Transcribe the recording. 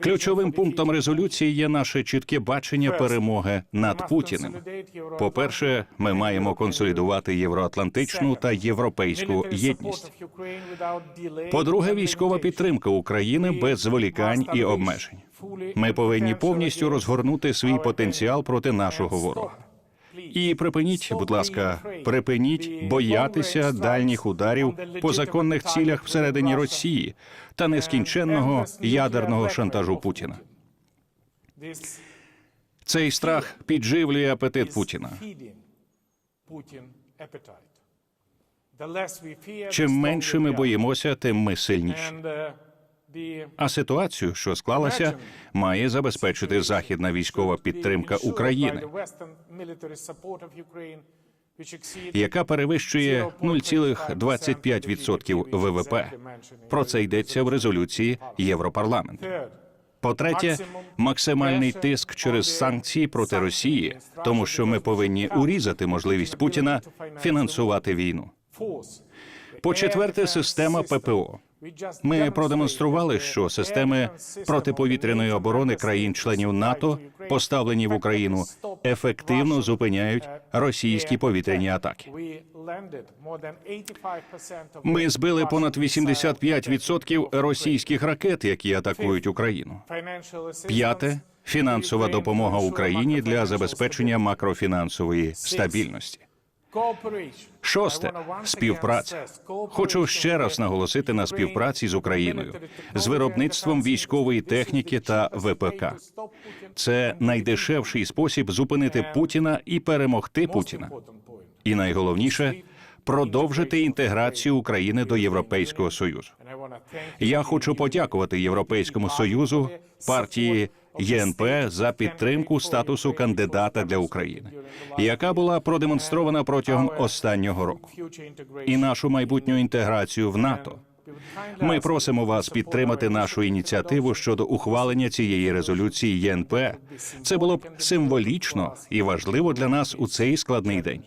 Ключовим пунктом резолюції є наше чітке бачення перемоги над Путіним. По-перше, ми маємо консолідувати євроатлантичну та європейську єдність. По-друге, військова підтримка України без зволікань і обмежень. Ми повинні повністю розгорнути свій потенціал проти нашого ворога. І припиніть, будь ласка, припиніть боятися дальніх ударів по законних цілях всередині Росії та нескінченного ядерного шантажу Путіна. Цей страх підживлює апетит Путіна. Чим менше ми боїмося, тим ми сильніші. А ситуацію, що склалася, має забезпечити західна військова підтримка України, яка перевищує 0,25% ВВП. Про це йдеться в резолюції Європарламенту. По-третє, максимальний тиск через санкції проти Росії, тому що ми повинні урізати можливість Путіна фінансувати війну. По-четверте, система ППО. Ми продемонстрували, що системи протиповітряної оборони країн-членів НАТО, поставлені в Україну, ефективно зупиняють російські повітряні атаки. Ми збили понад 85% російських ракет, які атакують Україну. П'яте фінансова допомога Україні для забезпечення макрофінансової стабільності. Шосте співпраця. Хочу ще раз наголосити на співпраці з Україною з виробництвом військової техніки та ВПК. Це найдешевший спосіб зупинити Путіна і перемогти Путіна. І найголовніше продовжити інтеграцію України до Європейського союзу. Я хочу подякувати Європейському союзу, партії ЄНП за підтримку статусу кандидата для України, яка була продемонстрована протягом останнього року, і нашу майбутню інтеграцію в НАТО. Ми просимо вас підтримати нашу ініціативу щодо ухвалення цієї резолюції ЄНП. Це було б символічно і важливо для нас у цей складний день.